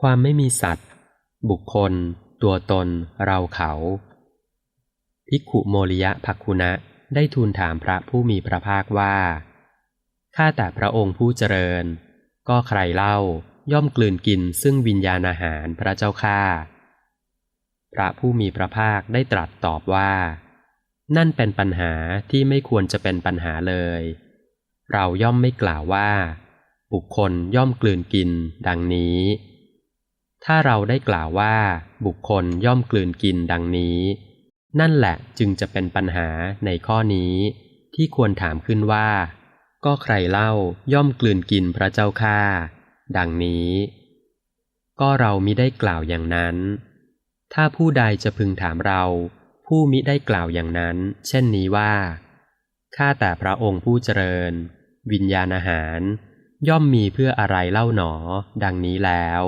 ความไม่มีสัตว์ บุคคล ตัวตน เราเขาภิกขุโมริยะภักคุณะได้ทูลถามพระผู้มีพระภาคว่า ข้าแต่พระองค์ผู้เจริญ ก็ใครเล่าย่อมกลืนกินซึ่งวิญญาณอาหารพระเจ้าข้าพระผู้มีพระภาคได้ตรัสตอบว่า นั่นเป็นปัญหาที่ไม่ควรจะเป็นปัญหาเลย เราย่อมไม่กล่าวว่า บุคคลย่อมกลืนกิน ดังนี้ ถ้าเราได้กล่าวว่า บุคคลย่อมกลืนกินดังนี้ นั่นแหละจึงจะเป็นปัญหาในข้อนี้ ที่ควรถามขึ้นว่า ก็ใครเล่าย่อมกลืนกินพระเจ้าข้าดังนี้ ก็เรามิได้กล่าวอย่างนั้น ถ้าผู้ใดจะพึงถามเรา ผู้มิได้กล่าวอย่างนั้น เช่นนี้ว่าข้าแต่พระองค์ผู้เจริญ วิญญาณอาหาร ย่อมมีเพื่ออะไรเล่าหนอ ดังนี้แล้ว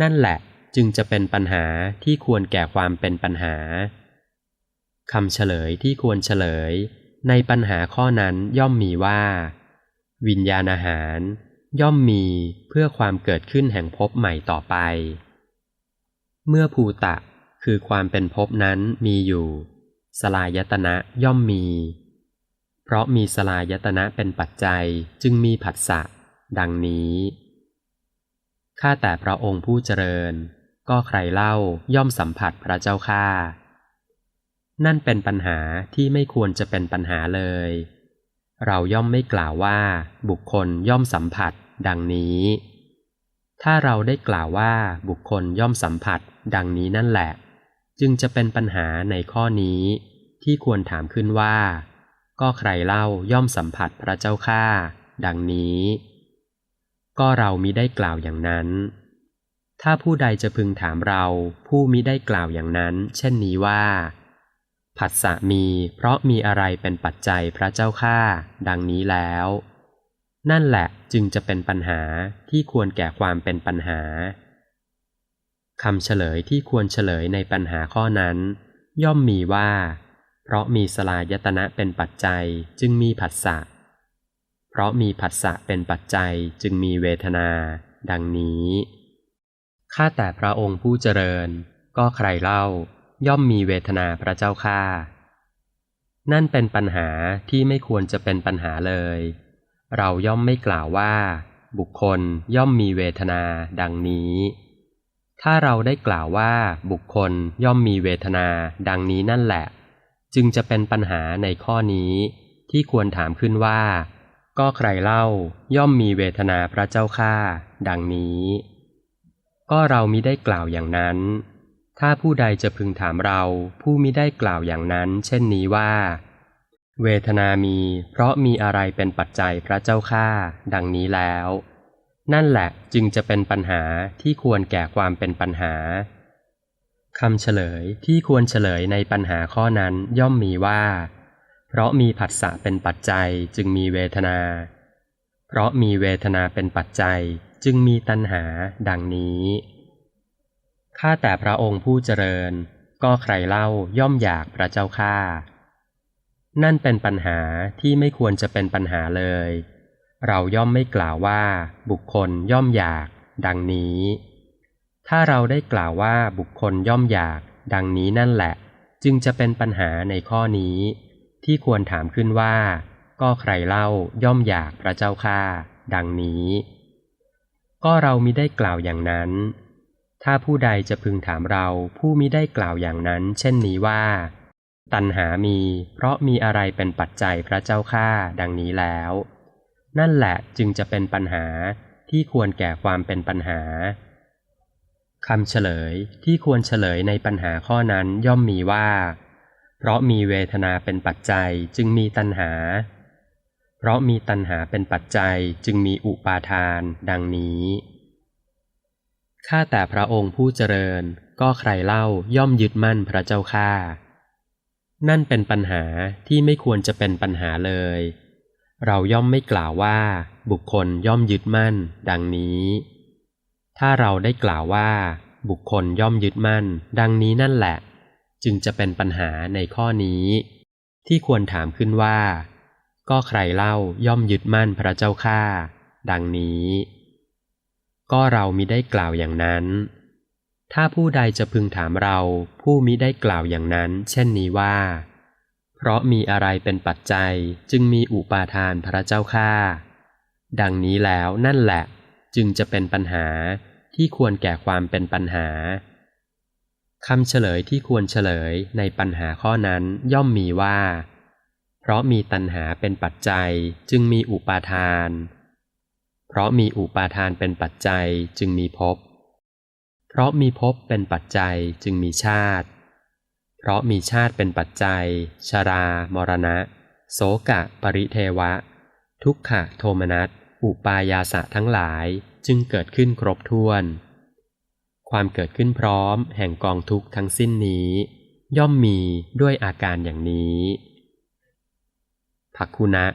นั่นแหละจึงจะเป็นปัญหาที่ควรแก่ความเป็นปัญหาคำเฉลยที่ควรเฉลย ในปัญหาข้อนั้นย่อมมีว่า วิญญาณอาหาร ย่อมมีเพื่อความเกิดขึ้นแห่งภพใหม่ต่อไป เมื่อภูตะคือความเป็นภพนั้นมีอยู่ สลายตนะย่อมมี เพราะมีสลายตนะเป็นปัจจัยจึงมีผัสสะดังนี้ ข้าแต่พระองค์ผู้เจริญ ก็ใครเล่าย่อมสัมผัสพระเจ้าข้านั่นเป็นปัญหาที่ไม่ควรจะเป็นปัญหาเลย เราย่อมไม่กล่าวว่า บุคคลย่อมสัมผัส ดังนี้ ถ้าเราได้กล่าวว่าบุคคลย่อมสัมผัส ดังนี้นั่นแหละ จึงจะเป็นปัญหาในข้อนี้ ที่ควรถามขึ้นว่า ก็ใครเล่าย่อมสัมผัสพระเจ้าข้าดังนี้ ก็เรามิได้กล่าวอย่างนั้น ถ้าผู้ใดจะพึงถามเรา ผู้มิได้กล่าวอย่างนั้น เช่นนี้ว่า ผัสสะมีเพราะมีอะไรเป็นปัจจัยพระเจ้าข้าดังนี้แล้ว นั่นแหละจึงจะเป็นปัญหาที่ควรแก่ความเป็นปัญหาคำเฉลยที่ควรเฉลยในปัญหาข้อนั้น ย่อมมีว่า เพราะมีสลายตนะเป็นปัจจัยจึงมีผัสสะ เพราะมีผัสสะเป็นปัจจัยจึงมีเวทนา ดังนี้ ข้าแต่พระองค์ผู้เจริญ ก็ใครเล่า ย่อมมีเวทนาพระเจ้าข้านั่นเป็นปัญหาที่ไม่ควรจะเป็นปัญหาเลย เราย่อมไม่กล่าวว่า บุคคลย่อมมีเวทนา ดังนี้ ถ้าเราได้กล่าวว่า บุคคลย่อมมีเวทนา ดังนี้นั่นแหละ จึงจะเป็นปัญหาในข้อนี้ ที่ควรถามขึ้นว่า ก็ใครเล่าย่อมมีเวทนาพระเจ้าข้าดังนี้ ก็เรามิได้กล่าวอย่างนั้น ถ้าผู้ใดจะพึงถามเราผู้มิได้กล่าวอย่างนั้น เช่นนี้ว่า เวทนามีเพราะมีอะไรเป็นปัจจัยพระเจ้าข้าดังนี้แล้ว นั่นแหละจึงจะเป็นปัญหาที่ควรแก่ความเป็นปัญหาคำเฉลยที่ควรเฉลยในปัญหาข้อนั้นย่อมมีว่า เพราะมีผัสสะเป็นปัจจัยจึงมีเวทนา เพราะมีเวทนาเป็นปัจจัยจึงมีตัณหาดังนี้ ข้าแต่พระองค์ผู้เจริญ ก็ใครเล่าย่อมอยากพระเจ้าข้านั่นเป็นปัญหาที่ไม่ควรจะเป็นปัญหาเลย เราย่อมไม่กล่าวว่า บุคคลย่อมอยาก ดังนี้ ถ้าเราได้กล่าวว่าบุคคลย่อมอยาก ดังนี้นั่นแหละ จึงจะเป็นปัญหาในข้อนี้ ที่ควรถามขึ้นว่า ก็ใครเล่าย่อมอยากพระเจ้าข้าดังนี้ ก็เรามิได้กล่าวอย่างนั้น ถ้าผู้ใดจะพึงถามเราผู้มิได้กล่าวอย่างนั้น เช่นนี้ว่า ตัณหามี เพราะมีอะไรเป็นปัจจัยพระเจ้าข้าดังนี้แล้ว นั่นแหละจึงจะเป็นปัญหาที่ควรแก่ความเป็นปัญหาคำเฉลยที่ควรเฉลยในปัญหาข้อนั้นย่อมมีว่า เพราะมีเวทนาเป็นปัจจัยจึงมีตัณหา เพราะมีตัณหาเป็นปัจจัยจึงมีอุปาทาน ดังนี้ ข้าแต่พระองค์ผู้เจริญก็ใครเล่าย่อมยึดมั่นพระเจ้าข้านั่นเป็นปัญหาที่ไม่ควรจะเป็นปัญหาเลย เราย่อมไม่กล่าวว่า บุคคลย่อมยึดมั่น ดังนี้ ถ้าเราได้กล่าวว่า บุคคลย่อมยึดมั่น ดังนี้นั่นแหละ จึงจะเป็นปัญหาในข้อนี้ ที่ควรถามขึ้นว่า ก็ใครเล่าย่อมยึดมั่นพระเจ้าข้าดังนี้ ก็เรามิได้กล่าวอย่างนั้น ถ้าผู้ใดจะพึงถามเราผู้มิได้กล่าวอย่างนั้น เช่นนี้ว่า เพราะมีอะไรเป็นปัจจัยจึงมีอุปาทานพระเจ้าข้าดังนี้แล้วนั่นแหละจึงจะเป็นปัญหาที่ควรแก่ความเป็นปัญหา คำเฉลยที่ควรเฉลยในปัญหาข้อนั้นย่อมมีว่า เพราะมีตัณหาเป็นปัจจัยจึงมีอุปาทาน เพราะมีอุปาทานเป็นปัจจัยจึงมีภพ เพราะมีภพเป็นปัจจัยจึงมีชาติ เพราะมีชาติเป็นปัจจัย ชรา มรณะ โสกะ ปริเทวะ ทุกขะโทมนัส อุปายาสะทั้งหลายจึงเกิดขึ้นครบถ้วน ความเกิดขึ้นพร้อมแห่งกองทุกข์ทั้งสิ้นนี้ ย่อมมีด้วยอาการอย่างนี้ภักคุณะ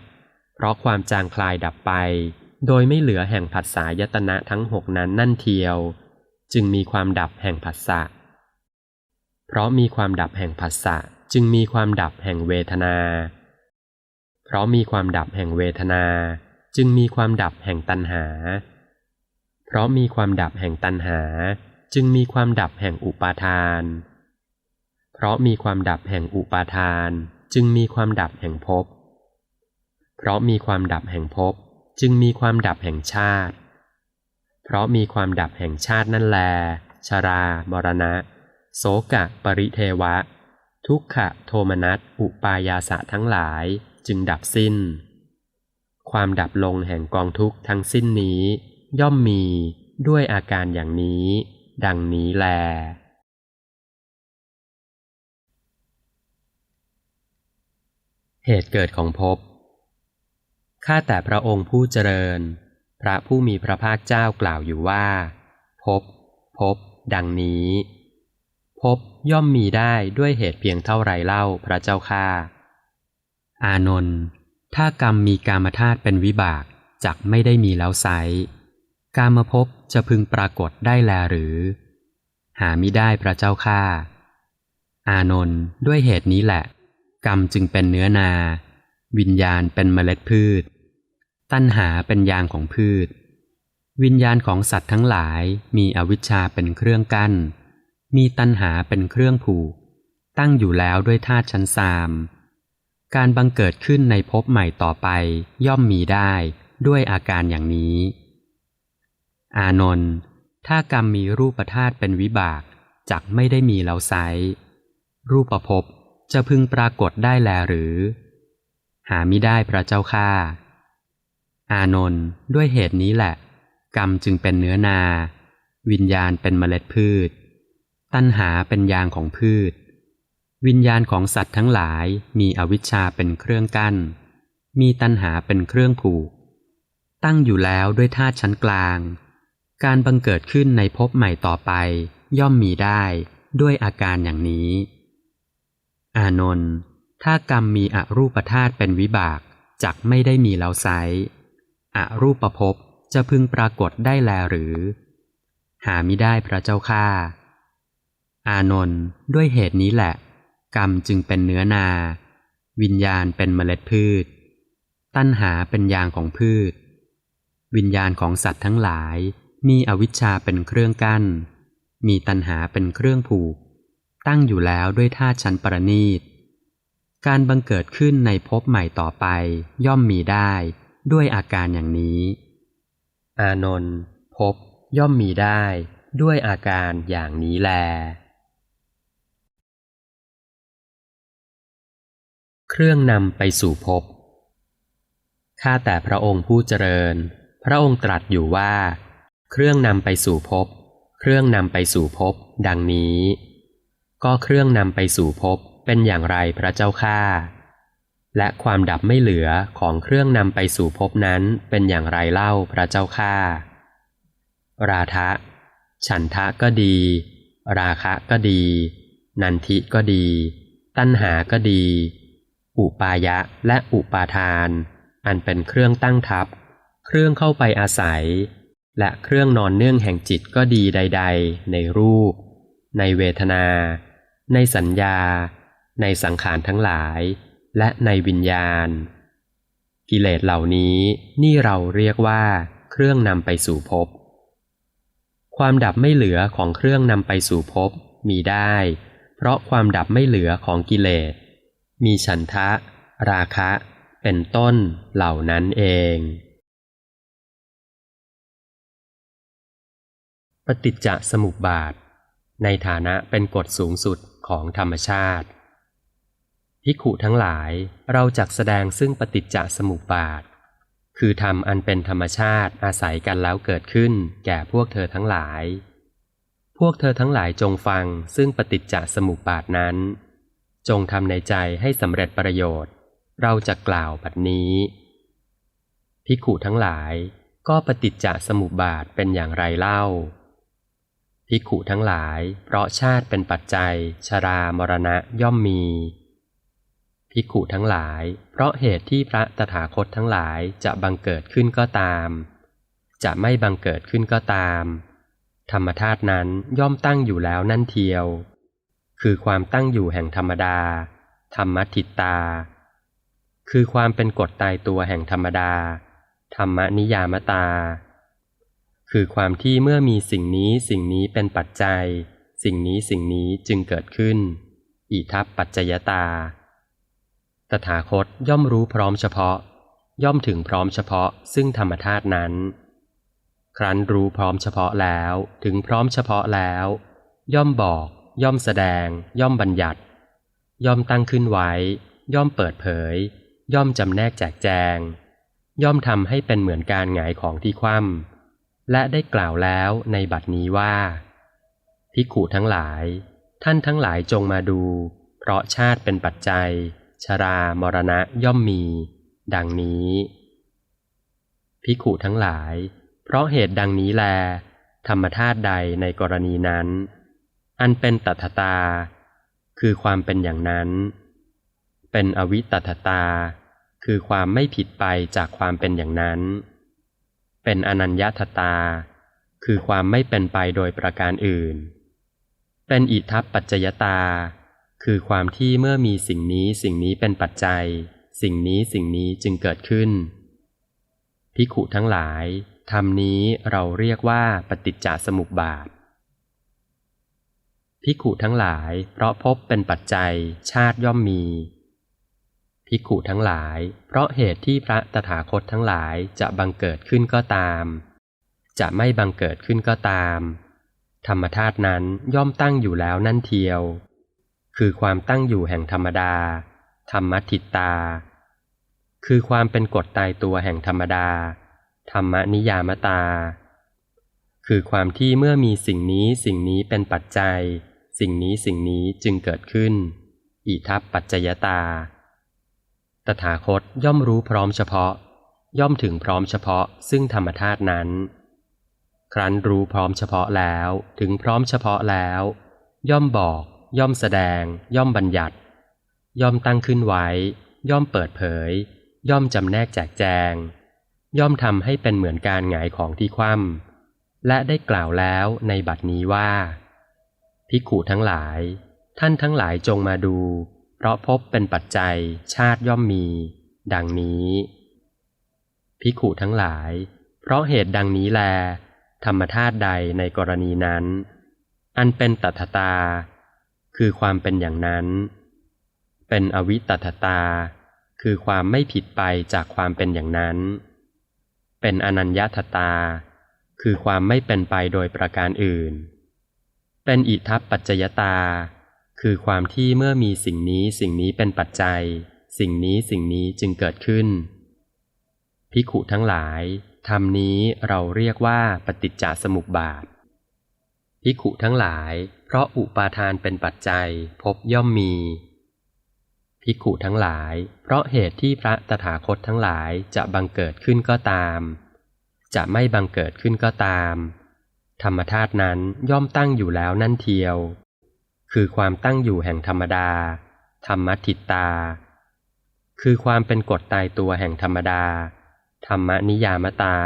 เพราะความจางคลายดับไป โดยไม่เหลือแห่งผัสสะยตนะทั้งหกนั้นนั่นเทียว จึงมีความดับแห่งผัสสะ เพราะมีความดับแห่งผัสสะจึงมีความดับแห่งเวทนา เพราะมีความดับแห่งเวทนา จึงมีความดับแห่งตัณหา เพราะมีความดับแห่งตัณหา จึงมีความดับแห่งอุปาทาน เพราะมีความดับแห่งอุปาทาน จึงมีความดับแห่งภพ เพราะมีความดับแห่งภพจึงมีความดับแห่งชาติ เพราะมีความดับแห่งชาตินั่นแล ชรา มรณะ โสกะ ปริเทวะ ทุกขะ โทมนัส อุปายาสะทั้งหลายจึงดับสิ้น ความดับลงแห่งกองทุกข์ทั้งสิ้นนี้ ย่อมมีด้วยอาการอย่างนี้ ดังนี้แล เหตุเกิดของภพ ข้าแต่พระองค์ผู้เจริญ พระผู้มีพระภาคเจ้ากล่าวอยู่ว่าภพภพดังนี้ภพย่อมมีได้ด้วยเหตุเพียงเท่าไรเล่าพระเจ้าข้าอานนท์ถ้ากรรมมีกามธาตุเป็นวิบากจักไม่ได้มีแล้วไซ การมาพบจะพึงปรากฏได้แลหรือ หามิได้พระเจ้าข้าอานนท์ด้วยเหตุนี้แหละ กรรมจึงเป็นเนื้อนา วิญญาณเป็นเมล็ดพืช ตัณหาเป็นยางของพืช วิญญาณของสัตว์ทั้งหลายมีอวิชชาเป็นเครื่องกั้น มีตัณหาเป็นเครื่องผูก ตั้งอยู่แล้วด้วยธาตุชั้นสาม การบังเกิดขึ้นในภพใหม่ต่อไปย่อมมีได้ด้วยอาการอย่างนี้ อานนท์ ถ้ากรรมมีรูปธาตุเป็นวิบากจักไม่ได้มีแล้วไซรูปภพจะพึงปรากฏได้แลหรือ หามิได้พระเจ้าข้าอานนท์ด้วยเหตุนี้แหละ กรรมจึงเป็นเนื้อนา วิญญาณเป็นเมล็ดพืช ตัณหาเป็นยางของพืช วิญญาณของสัตว์ทั้งหลายมีอวิชชาเป็นเครื่องกั้น มีตัณหาเป็นเครื่องผูก ตั้งอยู่แล้วด้วยธาตุชั้นกลาง การบังเกิดขึ้นในภพใหม่ต่อไป ย่อมมีได้ด้วยอาการอย่างนี้ อานนท์ถ้ากรรมมีอรูปธาตุเป็นวิบากจักไม่ได้มีแล้วไซอรูปภพจะพึงปรากฏได้แลหรือ หามิได้พระเจ้าข้าอานนท์ด้วยเหตุนี้แหละ กรรมจึงเป็นเนื้อนา วิญญาณเป็นเมล็ดพืช ตัณหาเป็นยางของพืช วิญญาณของสัตว์ทั้งหลาย มีอวิชชาเป็นเครื่องกั้น มีตัณหาเป็นเครื่องผูก ตั้งอยู่แล้วด้วยธาตุชั้นปรณีต การบังเกิดขึ้นในภพใหม่ต่อไปย่อมมีได้ด้วยอาการอย่างนี้ อานนท์ภพย่อมมีได้ด้วยอาการอย่างนี้แล เครื่องนำไปสู่ภพข้าแต่พระองค์ผู้เจริญ พระองค์ตรัสอยู่ว่า เครื่องนำไปสู่ภพ เครื่องนำไปสู่ภพ ดังนี้ ก็เครื่องนำไปสู่ภพเป็นอย่างไรพระเจ้าข้าและความดับไม่เหลือของเครื่องนำไปสู่ภพนั้นเป็นอย่างไรเล่าพระเจ้าข้าราทะ ฉันทะก็ดี ราคะก็ดี นันทิก็ดี ตัณหาก็ดี อุปายะและอุปาทาน อันเป็นเครื่องตั้งทับ เครื่องเข้าไปอาศัย และเครื่องนอนเนื่องแห่งจิตก็ดีใด ๆ ในรูป ในเวทนา ในสัญญา ในสังขารทั้งหลาย และในวิญญาณ กิเลสเหล่านี้นี่เราเรียกว่าเครื่องนำไปสู่ภพความดับไม่เหลือของเครื่องนำไปสู่ภพมีได้ เพราะความดับไม่เหลือของกิเลส มีฉันทะ ราคะ เป็นต้นเหล่านั้นเอง ฏิจจสมุปบาท ในฐานะเป็นกฎสูงสุดของธรรมชาติภิขุทั้งหลายเราจักแสดงซึ่งปฏิจจสมุปบาท คือธรรมอันเป็นธรรมชาติอาศัยกันแล้วเกิดขึ้นแก่พวกเธอทั้งหลาย พวกเธอทั้งหลายจงฟังซึ่งปฏิจจสมุปบาทนั้น จงทำในใจให้สำเร็จประโยชน์ เราจะกล่าวบัดนี้ภิขุทั้งหลายก็ปฏิจจสมุปบาทเป็นอย่างไรเล่า ภิกขุทั้งหลาย เพราะชาติเป็นปัจจัย ชรามรณะย่อมมี ภิกขุทั้งหลาย เพราะเหตุที่พระตถาคตทั้งหลายจะบังเกิดขึ้นก็ตาม จะไม่บังเกิดขึ้นก็ตาม ธรรมธาตุนั้นย่อมตั้งอยู่แล้วนั่นเทียว คือความตั้งอยู่แห่งธรรมดา ธรรมทิตตาคือความเป็นกฎตายตัวแห่งธรรมดา ธรรมนิยามตา คือความที่เมื่อมีสิ่งนี้สิ่งนี้เป็นปัจจัย สิ่งนี้สิ่งนี้จึงเกิดขึ้น อิทัปปัจจยตา ตถาคตย่อมรู้พร้อมเฉพาะ ย่อมถึงพร้อมเฉพาะซึ่งธรรมธาตุนั้น ครั้นรู้พร้อมเฉพาะแล้วถึงพร้อมเฉพาะแล้ว ย่อมบอก ย่อมแสดง ย่อมบัญญัติ ย่อมตั้งขึ้นไว้ ย่อมเปิดเผย ย่อมจำแนกแจกแจง ย่อมทำให้เป็นเหมือนการหงายของที่คว่ำ และได้กล่าวแล้วในบัดนี้ว่าพิขูทั้งหลาย ท่านทั้งหลายจงมาดู เพราะชาติเป็นปัจจัย ชรามรณะย่อมมี ดังนี้พิขุทั้งหลาย เพราะเหตุดังนี้แล ธรรมธาตุใดในกรณีนั้น อันเป็นตัทตา คือความเป็นอย่างนั้น เป็นอวิตัทตา คือความไม่ผิดไปจากความเป็นอย่างนั้น เป็นอนัญญาตตา คือความไม่เป็นไปโดยประการอื่น เป็นอิทัปปัจจยตา คือความที่เมื่อมีสิ่งนี้สิ่งนี้เป็นปัจจัย สิ่งนี้สิ่งนี้จึงเกิดขึ้นพิขุทั้งหลายธรรมนี้เราเรียกว่าปฏิจจสมุปบาทพิขุทั้งหลายเพราะพบเป็นปัจจัยชาติย่อมมี พิขุทั้งหลาย เพราะเหตุที่พระตถาคตทั้งหลายจะบังเกิดขึ้นก็ตาม จะไม่บังเกิดขึ้นก็ตาม ธรรมธาตุนั้นย่อมตั้งอยู่แล้วนั่นเทียว คือความตั้งอยู่แห่งธรรมดา ธรรมทิตตา คือความเป็นกฎตายตัวแห่งธรรมดา ธรรมนิยามตา คือความที่เมื่อมีสิ่งนี้สิ่งนี้เป็นปัจจัย สิ่งนี้สิ่งนี้จึงเกิดขึ้นอิทัปปัจจยตา ตถาคตย่อมรู้พร้อมเฉพาะ ย่อมถึงพร้อมเฉพาะซึ่งธรรมธาตุนั้น ครั้นรู้พร้อมเฉพาะแล้วถึงพร้อมเฉพาะแล้ว ย่อมบอก ย่อมแสดง ย่อมบัญญัติ ย่อมตั้งขึ้นไว้ ย่อมเปิดเผย ย่อมจำแนกแจกแจง ย่อมทำให้เป็นเหมือนการหงายของที่คว่ำและได้กล่าวแล้วในบัดนี้ว่าภิกขุทั้งหลาย ท่านทั้งหลายจงมาดู เพราะพบเป็นปัจจัยชาติย่อมมี ดังนี้ภิขุทั้งหลาย เพราะเหตุดังนี้แล ธรรมธาตุใดในกรณีนั้น อันเป็นตัทตา คือความเป็นอย่างนั้น เป็นอวิตัตตา คือความไม่ผิดไปจากความเป็นอย่างนั้น เป็นอนัญญาตตา คือความไม่เป็นไปโดยประการอื่น เป็นอิทัปปัจจยตา คือความที่เมื่อมีสิ่งนี้สิ่งนี้เป็นปัจจัย สิ่งนี้สิ่งนี้จึงเกิดขึ้น พิขุทั้งหลายธรรมนี้เราเรียกว่าปฏิจจสมุปบาทพิขุทั้งหลาย เพราะอุปาทานเป็นปัจจัยพบย่อมมีภิขุทั้งหลาย เพราะเหตุที่พระตถาคตทั้งหลายจะบังเกิดขึ้นก็ตาม จะไม่บังเกิดขึ้นก็ตาม ธรรมธาตุนั้นย่อมตั้งอยู่แล้วนั่นเทียว คือความตั้งอยู่แห่งธรรมดา ธรรมทิตตา คือความเป็นกฎตายตัวแห่งธรรมดา ธรรมนิยามตา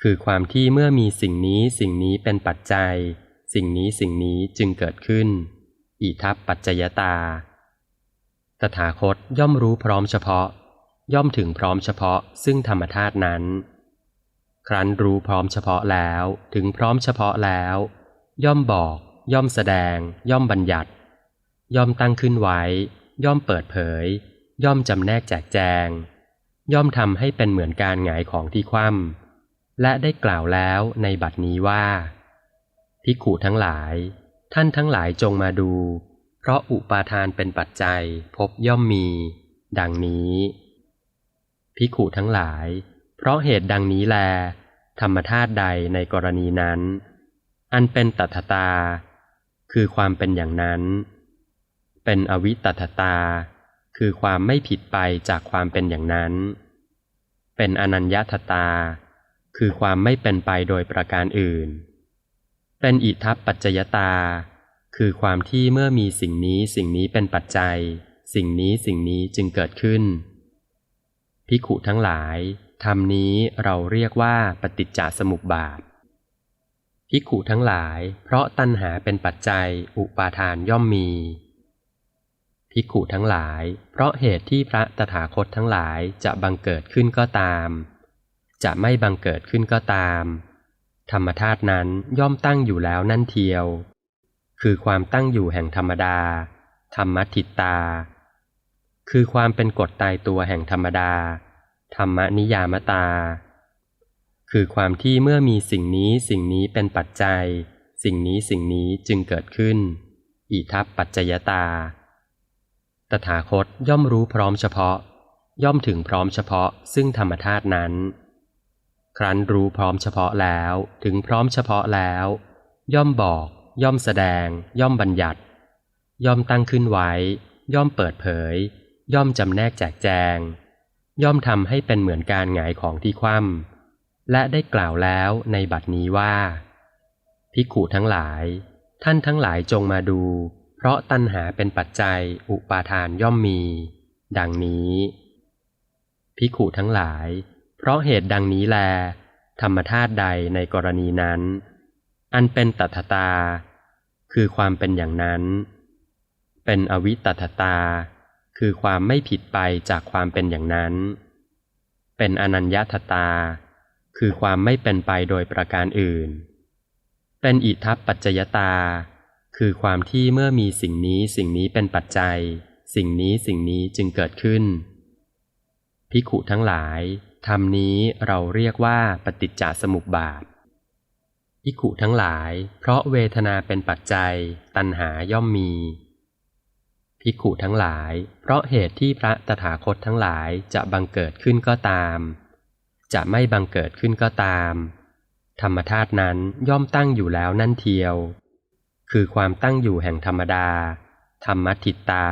คือความที่เมื่อมีสิ่งนี้สิ่งนี้เป็นปัจจัย สิ่งนี้สิ่งนี้จึงเกิดขึ้น อิทัปปัจจยตา ตถาคตย่อมรู้พร้อมเฉพาะ ย่อมถึงพร้อมเฉพาะซึ่งธรรมธาตุนั้นคครั้นรู้พร้อมเฉพาะแล้วถึงพร้อมเฉพาะแล้ว ย่อมบอก ย่อมแสดง ย่อมบัญญัติ ย่อมตั้งขึ้นไว้ ย่อมเปิดเผย ย่อมจำแนกแจกแจง ย่อมทำให้เป็นเหมือนการหงายของที่คว่ำและได้กล่าวแล้วในบัดนี้ว่าภิกขุทั้งหลาย ท่านทั้งหลายจงมาดู เพราะอุปาทานเป็นปัจจัยพบย่อมมี ดังนี้ภิกขุทั้งหลาย เพราะเหตุดังนี้แล ธรรมธาตุใดในกรณีนั้น อันเป็นตัทตา คือความเป็นอย่างนั้น เป็นอวิตัทตา คือความไม่ผิดไปจากความเป็นอย่างนั้น เป็นอนัญญาตตา คือความไม่เป็นไปโดยประการอื่น เป็นอิทัปปัจจยตา คือความที่เมื่อมีสิ่งนี้สิ่งนี้เป็นปัจจัย สิ่งนี้สิ่งนี้จึงเกิดขึ้นภิกขุทั้งหลายธรรมนี้เราเรียกว่าปฏิจจสมุปบาท ภิกขุทั้งหลาย เพราะตัณหาเป็นปัจจัย อุปาทานย่อมมีภิกขุทั้งหลาย เพราะเหตุที่พระตถาคตทั้งหลายจะบังเกิดขึ้นก็ตาม จะไม่บังเกิดขึ้นก็ตาม ธรรมธาตุนั้นย่อมตั้งอยู่แล้วนั่นเทียว คือความตั้งอยู่แห่งธรรมดา ธรรมทิตตาคือความเป็นกฎตายตัวแห่งธรรมดา ธรรมนิยามตา คือความที่เมื่อมีสิ่งนี้สิ่งนี้เป็นปัจจัย สิ่งนี้สิ่งนี้จึงเกิดขึ้น อิทัปปัจจยตา ตถาคตย่อมรู้พร้อมเฉพาะ ย่อมถึงพร้อมเฉพาะซึ่งธรรมธาตุนั้น ครั้นรู้พร้อมเฉพาะแล้วถึงพร้อมเฉพาะแล้ว ย่อมบอก ย่อมแสดง ย่อมบัญญัติ ย่อมตั้งขึ้นไว้ ย่อมเปิดเผย ย่อมจำแนกแจกแจง ย่อมทำให้เป็นเหมือนการหงายของที่คว่ำ และได้กล่าวแล้วในบัดนี้ว่า ภิกขุทั้งหลาย ท่านทั้งหลายจงมาดู เพราะตัณหาเป็นปัจจัยอุปาทานย่อมมี ดังนี้ ภิกขุทั้งหลาย เพราะเหตุดังนี้แล ธรรมธาตุใดในกรณีนั้น อันเป็นตัทตา คือความเป็นอย่างนั้น เป็นอวิตัทตา คือความไม่ผิดไปจากความเป็นอย่างนั้น เป็นอนัญญาตตา คือความไม่เป็นไปโดยประการอื่น เป็นอิทัปปัจจยตา คือความที่เมื่อมีสิ่งนี้สิ่งนี้เป็นปัจจัย สิ่งนี้สิ่งนี้จึงเกิดขึ้น พิขุทั้งหลายธรรมนี้เราเรียกว่าปฏิจจสมุปบาทพิขุทั้งหลาย เพราะเวทนาเป็นปัจจัย ตัณหาย่อมมีภิขุทั้งหลาย เพราะเหตุที่พระตถาคตทั้งหลายจะบังเกิดขึ้นก็ตาม จะไม่บังเกิดขึ้นก็ตาม ธรรมธาตุนั้นย่อมตั้งอยู่แล้วนั่นเทียว คือความตั้งอยู่แห่งธรรมดา ธรรมทิตตา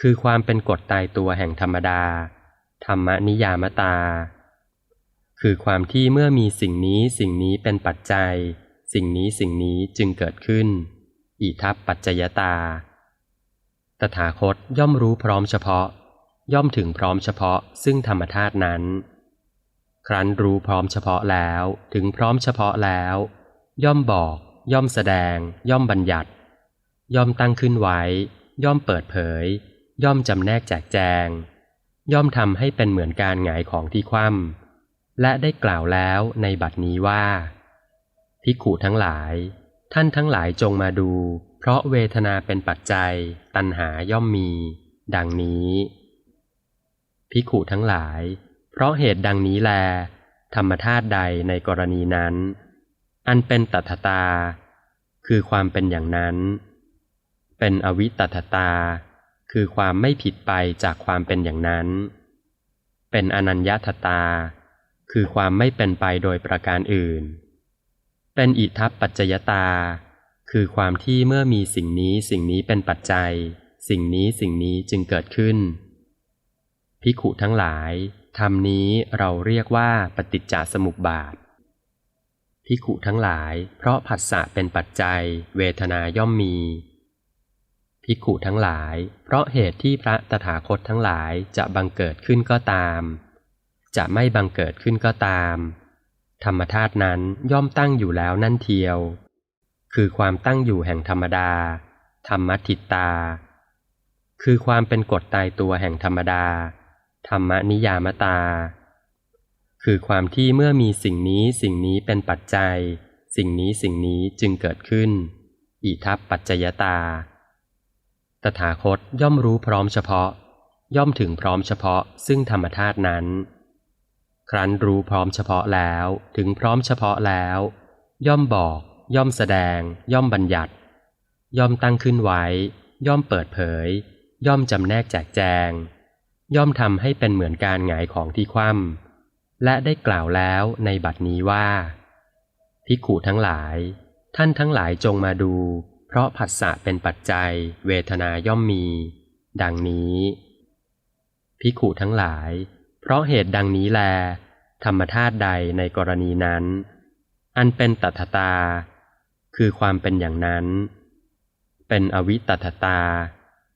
คือความเป็นกฎตายตัวแห่งธรรมดา ธรรมนิยามตา คือความที่เมื่อมีสิ่งนี้สิ่งนี้เป็นปัจจัย สิ่งนี้สิ่งนี้จึงเกิดขึ้น อิทัปปัจจยตา ตถาคตย่อมรู้พร้อมเฉพาะ ย่อมถึงพร้อมเฉพาะซึ่งธรรมธาตุนั้น ครั้นรู้พร้อมเฉพาะแล้วถึงพร้อมเฉพาะแล้ว ย่อมบอก ย่อมแสดง ย่อมบัญญัติ ย่อมตั้งขึ้นไว้ ย่อมเปิดเผย ย่อมจำแนกแจกแจง ย่อมทำให้เป็นเหมือนการหงายของที่คว่ำและได้กล่าวแล้วในบัดนี้ว่าภิกขุทั้งหลาย ท่านทั้งหลายจงมาดู เพราะเวทนาเป็นปัจจัย ตัณหาย่อมมี ดังนี้พิขุทั้งหลาย ราะเหตุดังนี้แล ธรรมธาตุใดในกรณีนั้น อันเป็นตัทตา คือความเป็นอย่างนั้น เป็นอวิตัทตา คือความไม่ผิดไปจากความเป็นอย่างนั้น เป็นอนัญญาตตา คือความไม่เป็นไปโดยประการอื่น เป็นอิทัปปัจจยตา คือความที่เมื่อมีสิ่งนี้สิ่งนี้เป็นปัจจัย สิ่งนี้สิ่งนี้จึงเกิดขึ้นพิขุทั้งหลาย ธรรมนี้เราเรียกว่าปฏิจจสมุปบาทพิขุทั้งหลาย เพราะผัสสะเป็นปัจจัย เวทนาย่อมมีพิขุทั้งหลาย เพราะเหตุที่พระตถาคตทั้งหลายจะบังเกิดขึ้นก็ตาม จะไม่บังเกิดขึ้นก็ตาม ธรรมธาตุนั้นย่อมตั้งอยู่แล้วนั่นเทียว คือความตั้งอยู่แห่งธรรมดา ธรรมทิตตา คือความเป็นกฎตายตัวแห่งธรรมดา ธรรมนิยามตา คือความที่เมื่อมีสิ่งนี้สิ่งนี้เป็นปัจจัย สิ่งนี้สิ่งนี้จึงเกิดขึ้น อิทัปปัจจยตา ตถาคตย่อมรู้พร้อมเฉพาะ ย่อมถึงพร้อมเฉพาะซึ่งธรรมธาตุนั้น ครั้นรู้พร้อมเฉพาะแล้วถึงพร้อมเฉพาะแล้ว ย่อมบอก ย่อมแสดง ย่อมบัญญัติ ย่อมตั้งขึ้นไว้ ย่อมเปิดเผย ย่อมจำแนกแจกแจง ย่อมทำให้เป็นเหมือนการหงายของที่คว่ำและได้กล่าวแล้วในบัดนี้ว่าภิกขุทั้งหลาย ท่านทั้งหลายจงมาดู เพราะผัสสะเป็นปัจจัย เวทนาย่อมมี ดังนี้ภิกขุทั้งหลาย เพราะเหตุดังนี้แล ธรรมธาตุใดในกรณีนั้น อันเป็นตัทตา คือความเป็นอย่างนั้น เป็นอวิตัทตา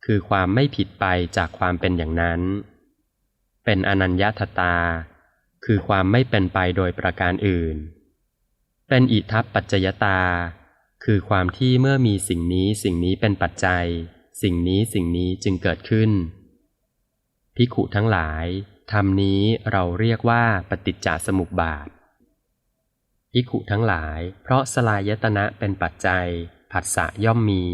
คือความไม่ผิดไปจากความเป็นอย่างนั้น เป็นอนัญญาตตา คือความไม่เป็นไปโดยประการอื่น เป็นอิทัปปัจจยตา คือความที่เมื่อมีสิ่งนี้สิ่งนี้เป็นปัจจัย สิ่งนี้สิ่งนี้จึงเกิดขึ้นภิขุทั้งหลายธรรมนี้เราเรียกว่าปฏิจจสมุปบาทภิขุทั้งหลาย เพราะสลายตนะเป็นปัจจัย ผัสสะย่อมมี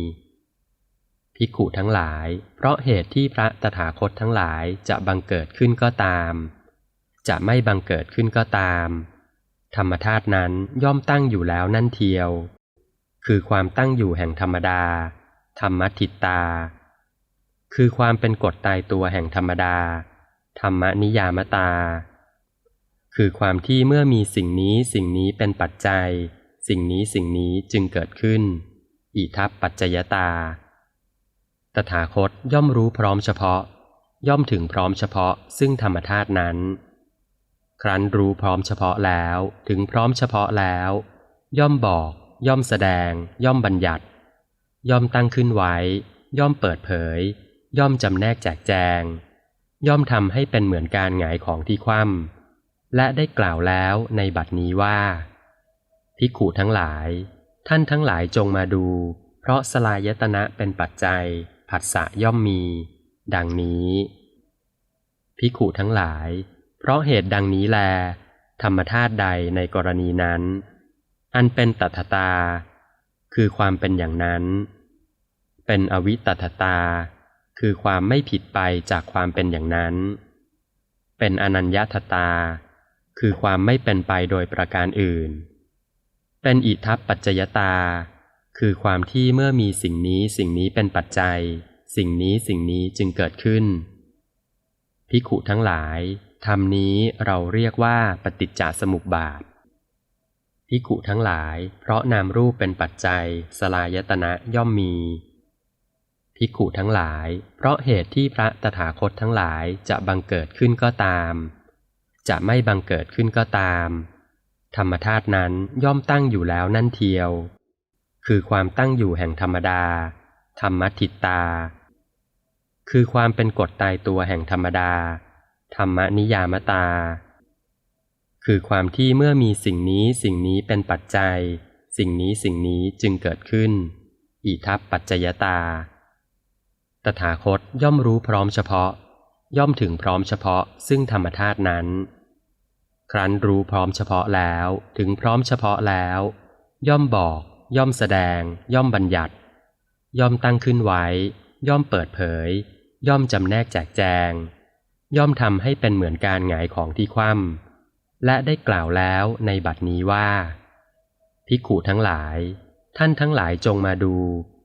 ภิกขุทั้งหลาย เพราะเหตุที่พระตถาคตทั้งหลายจะบังเกิดขึ้นก็ตาม จะไม่บังเกิดขึ้นก็ตาม ธรรมธาตุนั้นย่อมตั้งอยู่แล้วนั่นเทียว คือความตั้งอยู่แห่งธรรมดา ธรรมทิตตาคือความเป็นกฎตายตัวแห่งธรรมดา ธรรมนิยามตา คือความที่เมื่อมีสิ่งนี้สิ่งนี้เป็นปัจจัย สิ่งนี้สิ่งนี้จึงเกิดขึ้นอิทัปปัจจยตา ถาคตย่อมรู้พร้อมเฉพาะ ย่อมถึงพร้อมเฉพาะซึ่งธรรมธาตุนั้น ครั้นรู้พร้อมเฉพาะแล้วถึงพร้อมเฉพาะแล้ว ย่อมบอก ย่อมแสดง ย่อมบัญญัติ ย่อมตั้งขึ้นไว้ ย่อมเปิดเผย ย่อมจำแนกแจกแจง ย่อมทำให้เป็นเหมือนการหงายของที่คว่ำและได้กล่าวแล้วในบัดนี้ว่าภิกขุทั้งหลาย ท่านทั้งหลายจงมาดู เพราะสลายตนะเป็นปัจจัย ผัสสะย่อมมี ดังนี้ภิขุทั้งหลาย เพราะเหตุดังนี้แล ธรรมธาตุใดในกรณีนั้น อันเป็นตัทตา คือความเป็นอย่างนั้น เป็นอวิตัทตา คือความไม่ผิดไปจากความเป็นอย่างนั้น เป็นอนัญญาตตา คือความไม่เป็นไปโดยประการอื่น เป็นอิทัปปัจจยตา คือความที่เมื่อมีสิ่งนี้สิ่งนี้เป็นปัจจัย สิ่งนี้สิ่งนี้จึงเกิดขึ้นภิขุทั้งหลายธรรมนี้เราเรียกว่าปฏิจจสมุปบาทภิกขุทั้งหลาย เพราะนามรูปเป็นปัจจัย สลายตนะย่อมมีภิกขุทั้งหลาย เพราะเหตุที่พระตถาคตทั้งหลายจะบังเกิดขึ้นก็ตาม จะไม่บังเกิดขึ้นก็ตาม ธรรมธาตุนั้นย่อมตั้งอยู่แล้วนั่นเทียว คือความตั้งอยู่แห่งธรรมดา ธรรมทิตตา คือความเป็นกฎตายตัวแห่งธรรมดา ธรรมนิยามตา คือความที่เมื่อมีสิ่งนี้สิ่งนี้เป็นปัจจัย สิ่งนี้สิ่งนี้จึงเกิดขึ้น อิทัปปัจจยตา ตถาคตย่อมรู้พร้อมเฉพาะ ย่อมถึงพร้อมเฉพาะซึ่งธรรมธาตุนั้น ครั้นรู้พร้อมเฉพาะแล้วถึงพร้อมเฉพาะแล้ว ย่อมบอก ย่อมแสดง ย่อมบัญญัติ ย่อมตั้งขึ้นไว้ ย่อมเปิดเผย ย่อมจำแนกแจกแจง ย่อมทำให้เป็นเหมือนการหงายของที่คว่ำและได้กล่าวแล้วในบัดนี้ว่าภิกขุทั้งหลาย ท่านทั้งหลายจงมาดู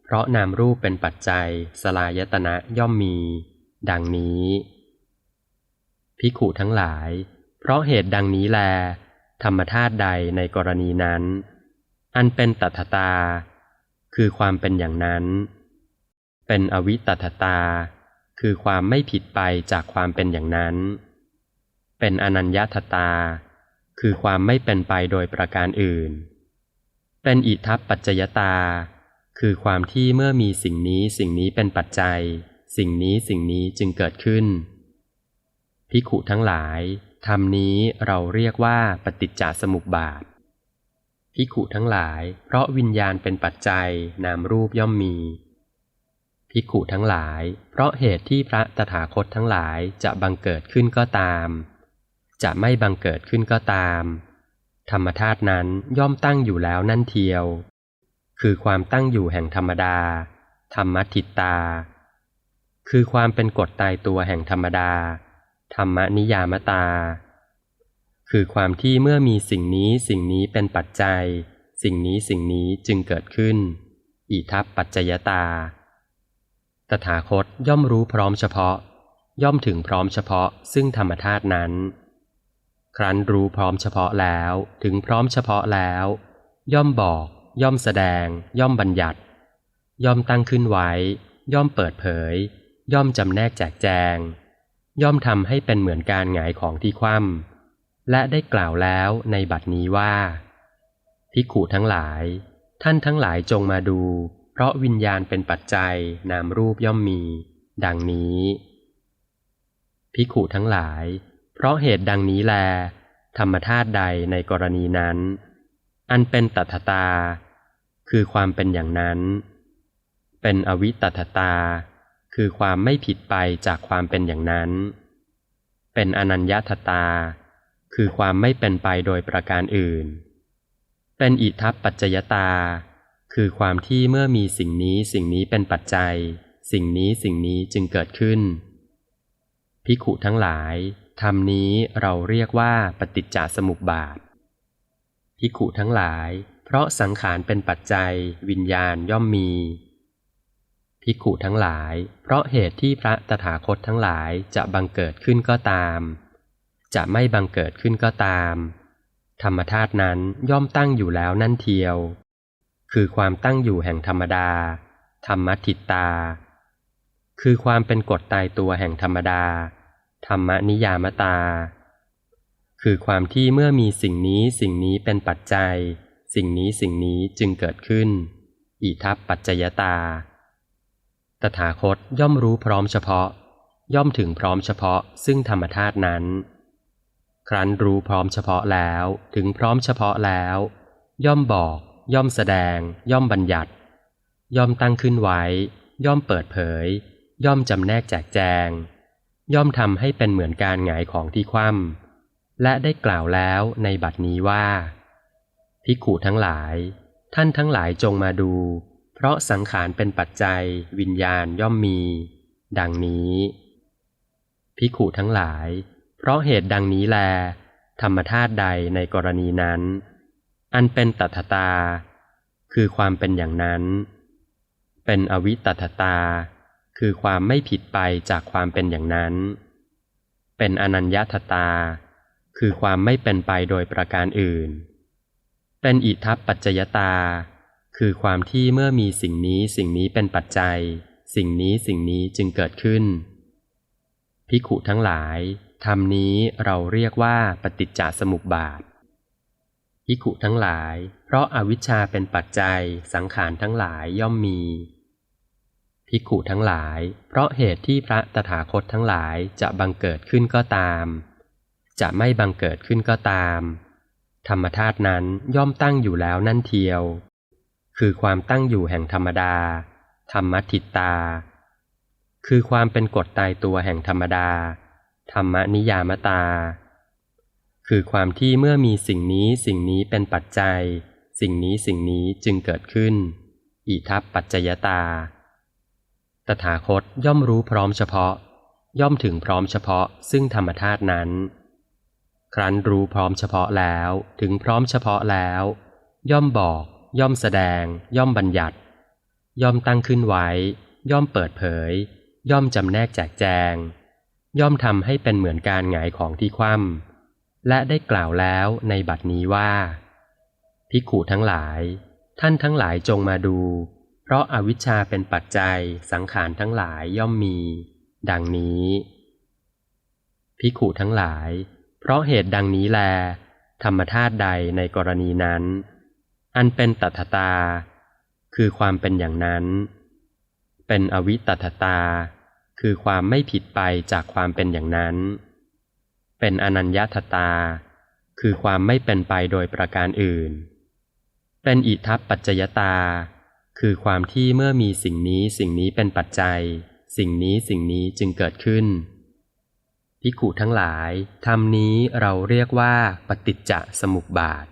เพราะนามรูปเป็นปัจจัย สลายตนะย่อมมี ดังนี้ภิกขุทั้งหลาย เพราะเหตุดังนี้แล ธรรมธาตุใดในกรณีนั้น อันเป็นตัทตา คือความเป็นอย่างนั้น เป็นอวิตัทตา คือความไม่ผิดไปจากความเป็นอย่างนั้น เป็นอนัญญาตตา คือความไม่เป็นไปโดยประการอื่น เป็นอิทัปปัจจยตา คือความที่เมื่อมีสิ่งนี้สิ่งนี้เป็นปัจจัย สิ่งนี้สิ่งนี้จึงเกิดขึ้นภิกขุทั้งหลายธรรมนี้เราเรียกว่าปฏิจจสมุปบาท ภิกขุทั้งหลาย เพราะวิญญาณเป็นปัจจัย นามรูปย่อมมีภิกขุทั้งหลาย เพราะเหตุที่พระตถาคตทั้งหลายจะบังเกิดขึ้นก็ตาม จะไม่บังเกิดขึ้นก็ตาม ธรรมธาตุนั้นย่อมตั้งอยู่แล้วนั่นเทียว คือความตั้งอยู่แห่งธรรมดา ธรรมทิตตา คือความเป็นกฎตายตัวแห่งธรรมดา ธรรมนิยามตา คือความที่เมื่อมีสิ่งนี้สิ่งนี้เป็นปัจจัย สิ่งนี้สิ่งนี้จึงเกิดขึ้น อิทัปปัจจยตา ตถาคตย่อมรู้พร้อมเฉพาะ ย่อมถึงพร้อมเฉพาะซึ่งธรรมธาตุนั้น ครั้นรู้พร้อมเฉพาะแล้วถึงพร้อมเฉพาะแล้ว ย่อมบอก ย่อมแสดง ย่อมบัญญัติ ย่อมตั้งขึ้นไว้ ย่อมเปิดเผย ย่อมจำแนกแจกแจง ย่อมทำให้เป็นเหมือนการหงายของที่คว่ำ และได้กล่าวแล้วในบัดนี้ว่าภิกขุทั้งหลาย ท่านทั้งหลายจงมาดู เพราะวิญญาณเป็นปัจจัยนามรูปย่อมมี ดังนี้ภิกขุทั้งหลาย เพราะเหตุดังนี้แล ธรรมธาตุใดในกรณีนั้น อันเป็นตัทตา คือความเป็นอย่างนั้น เป็นอวิตัทตา คือความไม่ผิดไปจากความเป็นอย่างนั้น เป็นอนัญญาตตา คือความไม่เป็นไปโดยประการอื่น เป็นอิทัปปัจจยตา คือความที่เมื่อมีสิ่งนี้สิ่งนี้เป็นปัจจัย สิ่งนี้สิ่งนี้จึงเกิดขึ้นภิขุทั้งหลายธรรมนี้เราเรียกว่าปฏิจจสมุปบาทภิขุทั้งหลาย เพราะสังขารเป็นปัจจัย วิญญาณย่อมมีภิกขุทั้งหลาย เพราะเหตุที่พระตถาคตทั้งหลายจะบังเกิดขึ้นก็ตาม จะไม่บังเกิดขึ้นก็ตาม ธรรมธาตุนั้นย่อมตั้งอยู่แล้วนั่นเทียว คือความตั้งอยู่แห่งธรรมดา ธรรมทิตตา คือความเป็นกฎตายตัวแห่งธรรมดา ธรรมนิยามตา คือความที่เมื่อมีสิ่งนี้สิ่งนี้เป็นปัจจัย สิ่งนี้สิ่งนี้จึงเกิดขึ้น อิทัปปัจจยตา ตถาคตย่อมรู้พร้อมเฉพาะ ย่อมถึงพร้อมเฉพาะซึ่งธรรมธาตุนั้น ครั้นรู้พร้อมเฉพาะแล้วถึงพร้อมเฉพาะแล้ว ย่อมบอก ย่อมแสดง ย่อมบัญญัติ ย่อมตั้งขึ้นไว้ ย่อมเปิดเผย ย่อมจำแนกแจกแจง ย่อมทำให้เป็นเหมือนการหงายของที่คว่ำและได้กล่าวแล้วในบัดนี้ว่าภิกขุทั้งหลาย ท่านทั้งหลายจงมาดู เพราะสังขารเป็นปัจจัย วิญญาณย่อมมี ดังนี้ภิกขุทั้งหลาย เพราะเหตุดังนี้แล ธรรมธาตุใดในกรณีนั้น อันเป็นตัทตา คือความเป็นอย่างนั้น เป็นอวิตัทตา คือความไม่ผิดไปจากความเป็นอย่างนั้น เป็นอนัญญาตตา คือความไม่เป็นไปโดยประการอื่น เป็นอิทัปปัจจยตา คือความที่เมื่อมีสิ่งนี้สิ่งนี้เป็นปัจจัย สิ่งนี้สิ่งนี้จึงเกิดขึ้นภิขุทั้งหลาย ธรรมนี้เราเรียกว่าปฏิจจสมุปบาทภิกขุทั้งหลาย เพราะอาวิชชาเป็นปัจจัยสังขารทั้งหลายย่อมมีภิกขุทั้งหลาย เพราะเหตุที่พระตถาคตทั้งหลายจะบังเกิดขึ้นก็ตาม จะไม่บังเกิดขึ้นก็ตาม ธรรมธาตุนั้นย่อมตั้งอยู่แล้วนั่นเทียว คือความตั้งอยู่แห่งธรรมดา ธรรมทิตตา คือความเป็นกฎตายตัวแห่งธรรมดา ธรรมนิยามตา คือความที่เมื่อมีสิ่งนี้สิ่งนี้เป็นปัจจัย สิ่งนี้สิ่งนี้จึงเกิดขึ้น อิทัปปัจจยตา ตถาคตย่อมรู้พร้อมเฉพาะ ย่อมถึงพร้อมเฉพาะซึ่งธรรมธาตุนั้น ครั้นรู้พร้อมเฉพาะแล้วถึงพร้อมเฉพาะแล้ว ย่อมบอก ย่อมแสดง ย่อมบัญญัติ ย่อมตั้งขึ้นไว้ ย่อมเปิดเผย ย่อมจำแนกแจกแจง ย่อมทำให้เป็นเหมือนการหงายของที่คว่ำและได้กล่าวแล้วในบัดนี้ว่า ภิกขุทั้งหลาย ท่านทั้งหลายจงมาดู เพราะอาวิชชาเป็นปัจจัยสังขารทั้งหลายย่อมมี ดังนี้ ภิกขุทั้งหลาย เพราะเหตุดังนี้แล ธรรมธาตุใดในกรณีนั้น อันเป็นตัทตา คือความเป็นอย่างนั้น เป็นอวิตัทตา คือความไม่ผิดไปจากความเป็นอย่างนั้น เป็นอนัญญาตตา คือความไม่เป็นไปโดยประการอื่น เป็นอิทัปปัจจยตา คือความที่เมื่อมีสิ่งนี้สิ่งนี้เป็นปัจจัย สิ่งนี้สิ่งนี้จึงเกิดขึ้นภิกขุทั้งหลายธรรมนี้เราเรียกว่าปฏิจจสมุปบาท